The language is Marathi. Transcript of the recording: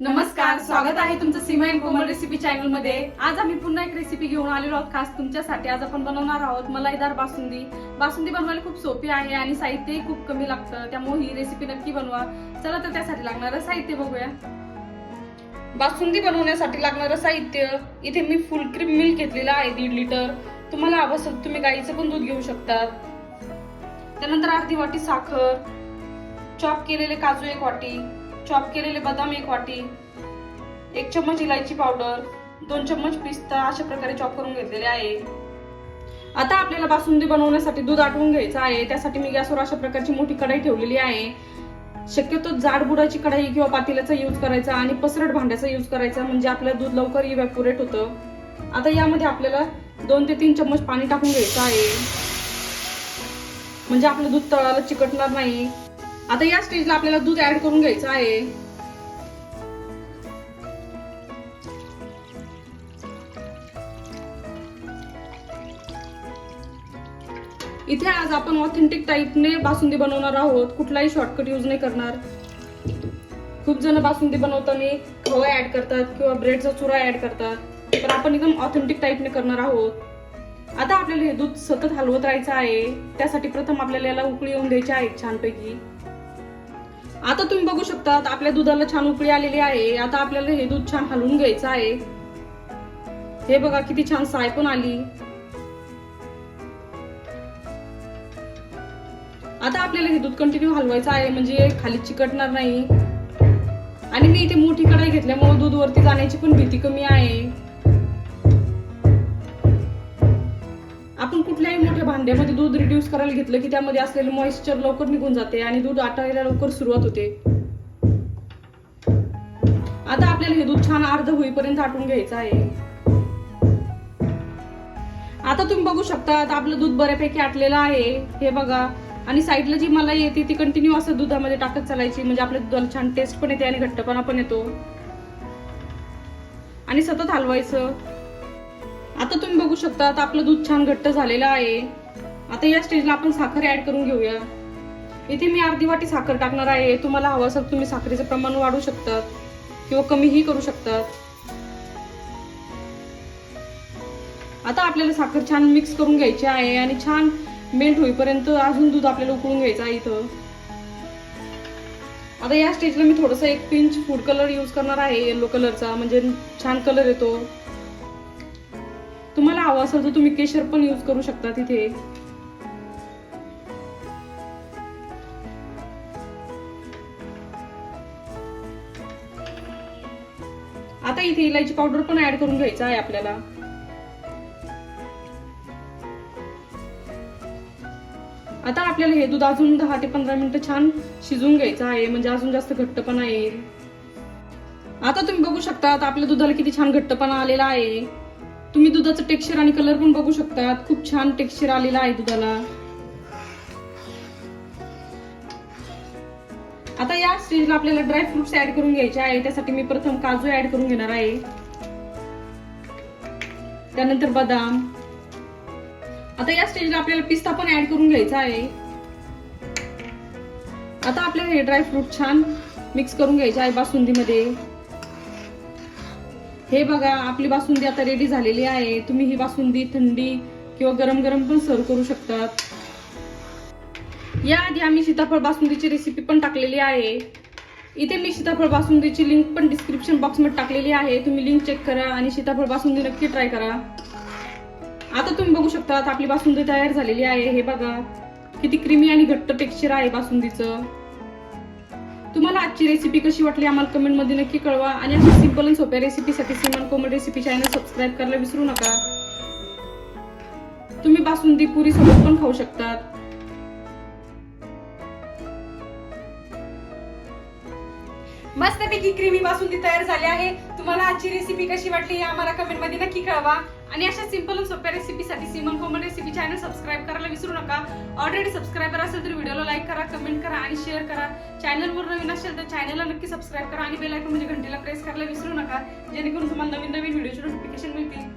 नमस्कार स्वागत आहे तुमचं सीमा अँड कोमल रेसिपी चॅनलमध्ये. आज आम्ही पुन्हा एक रेसिपी घेऊन आलेलो आहोत खास तुमच्यासाठी. आज आपण बनवणार आहोत मलाईदार बासुंदी. बासुंदी बनवायला खूप सोपी आहे आणि साहित्यही खूप कमी लागतं. त्यामुळे ही रेसिपी नक्की बनवा. चला तर त्यासाठी लागणारं साहित्य बघूया. बासुंदी बनवण्यासाठी लागणारं साहित्य इथे मी फुल क्रीम मिल्क घेतलेलं आहे दीड लिटर तुम्हाला आवश्यक तुम्ही गाईचं पण दूध घेऊ शकतात. त्यानंतर अर्धी वाटी साखर. चॉप केलेले काजू एक वाटी. चॉप केलेले बदाम एक वाटी एक चम्मच इलायची पावडर दोन चम्मच पिस्ता अशा प्रकारे चॉप करून घेतलेले आहे. आता आपल्याला बासुंदी बनवण्यासाठी दूध आटवून घ्यायचं आहे. त्यासाठी मी गॅसवर अशा प्रकारची मोठी कढाई ठेवलेली आहे. शक्यतो जाड बुडाची कढाई किंवा पातेल्याचा यूज करायचा आणि पसरट भांड्याचा यूज करायचा म्हणजे आपलं दूध लवकर इव्हॅपोरेट होतं. आता यामध्ये आपल्याला दोन ते तीन चम्मच पाणी टाकून घ्यायचं आहे. म्हणजे आपलं दूध तळाला चिकटणार नाही. आता या स्टेजला आपल्याला दूध ऍड करून घ्यायचं आहे. इथे आज आपण ऑथेंटिक टाईपने बासुंदी बनवणार आहोत. कुठलाही शॉर्टकट यूज नाही करणार. खूप जण बासुंदी बनवताना खवा ऍड करतात किंवा ब्रेडचा चुरा ऍड करतात. तर आपण एकदम ऑथेंटिक टाईपने करणार आहोत. आता आपल्याला हे दूध सतत हलवत राहायचं आहे. त्यासाठी प्रथम आपल्याला याला उकळी येऊन द्यायची आहे छानपैकी. आता तुम्ही बघू शकता आपल्या दुधाला छान उकळी आलेली आहे. आता आपल्याला हे दूध छान हलवून घ्यायचं आहे. हे बघा किती छान साय पण आली. आता आपल्याला हे दूध कंटिन्यू हलवायचं आहे म्हणजे खाली चिकटणार नाही. आणि मी इथे मोठी कढाई घेतल्यामुळे दूध वरती जाण्याची पण भीती कमी आहे. भांड्यामध्ये दूध रिड्यूस करायला घेतलं की त्यामध्ये असलेलं मॉइश्चर लवकर निघून जाते आणि दूध आटायला लवकर सुरुवात होते. आता आपल्याला हे दूध छान अर्ध होईपर्यंत आटून घ्यायचं आहे. आता तुम्ही बघू शकता आपलं दूध बऱ्यापैकी आटलेलं आहे. हे बघा. आणि साईडला जी मलाई येते ती कंटिन्यू असं दुधामध्ये टाकत चालायची. म्हणजे आपल्या दुधाला छान टेस्ट पण येते आणि घट्टपणा पण येतो. आणि सतत हलवायचं. आता तुम्ही बघू शकता आपलं दूध छान घट्ट झालेलं आहे. आता या स्टेजला आपण साखर ऍड करून घेऊया. इथे मी अर्धी वाटी साखर टाकणार आहे. तुम्हाला हवं असेल तुम्ही साखरेचं प्रमाण वाढू शकतात किंवा कमीही करू शकतात. आता आपल्याला साखर छान मिक्स करून घ्यायची आहे आणि छान मेल्ट होईपर्यंत अजून दूध आपल्याला उकळून घ्यायचं आहे इथं. आता या स्टेजला मी थोडस एक पिंच फूड कलर यूज करणार आहे. येलो कलरचा म्हणजे छान कलर येतो. तुम्हाला हवं असेल तर तुम्ही केशर पण यूज करू शकता तिथे. आता इथे इलायची पावडर पण ऍड करून घ्यायचं आहे आपल्याला. आता आपल्याला हे दूध अजून दहा ते पंधरा मिनिटं छान शिजून घ्यायचं आहे म्हणजे अजून जास्त घट्टपणा येईल आता तुम्ही बघू शकता आता आपल्या दुधाला किती छान घट्टपणा आलेला आहे. तुम्ही दुधाचं टेक्स्चर आणि कलर पण बघू शकता खूप छान टेक्स्चर आलेला आहे दुधाला. आता या स्टेजला आपल्याला ड्राय फ्रुट्स ऍड करून घ्यायचे आहे. त्यासाठी मी प्रथम काजू ऍड करून घेणार आहे. त्यानंतर बदाम. आता या स्टेजला आपल्याला पिस्ता पण ऍड करून घ्यायचा आहे. आता आपल्याला हे ड्राय फ्रूट छान मिक्स करून घ्यायचे आहे बासुंदीमध्ये. हे बघा आपली बासुंदी आता रेडी झालेली आहे. तुम्ही ही बासुंदी थंडी किंवा गरम गरम पण सर्व करू शकतात. याआधी आम्ही सीताफळ बासुंदीची रेसिपी पण टाकलेली आहे. इथे मी सीताफळ बासुंदीची लिंक पण डिस्क्रिप्शन बॉक्समध्ये टाकलेली आहे. तुम्ही लिंक चेक करा आणि सीताफळ बासुंदी नक्की ट्राय करा. आता तुम्ही बघू शकता आपली बासुंदी तयार झालेली आहे. हे बघा किती क्रीमी आणि घट्ट टेक्स्चर आहे बासुंदीचं. तुम्हाला आजची रेसिपी कशी वाटली आम्हाला कमेंटमध्ये नक्की कळवा. आणि अशा सिंपल आणि सोप्या रेसिपीसाठी Siman Komal recipe channel subscribe करायला विसरू नका. तुम्ही बासुंदी पुरी सोबत पण खाऊ शकतात. मस्तपैकी क्रीमी बासुंदी तयार झाली आहे. तुम्हाला आजची रेसिपी कशी वाटली हे आम्हाला कमेंटमध्ये नक्की कळवा. आणि अशा सिंपल आणि सोप्या रेसिपीसाठी Siman Komal recipe channel subscribe करायला विसरू नका. ऑलरेडी सबस्क्रायबर असेल तर व्हिडिओला लाईक करा कमेंट करा आणि शेअर करा. चॅनलवर नवीन असेल तर चॅनलला नक्की सबस्क्राईब करा आणि बेल आयकॉन म्हणजे घंटीला प्रेस करायला विसरू नका. जेणेकरून तुम्हाला नवीन नवीन व्हिडिओचे नोटिफिकेशन मिळतील.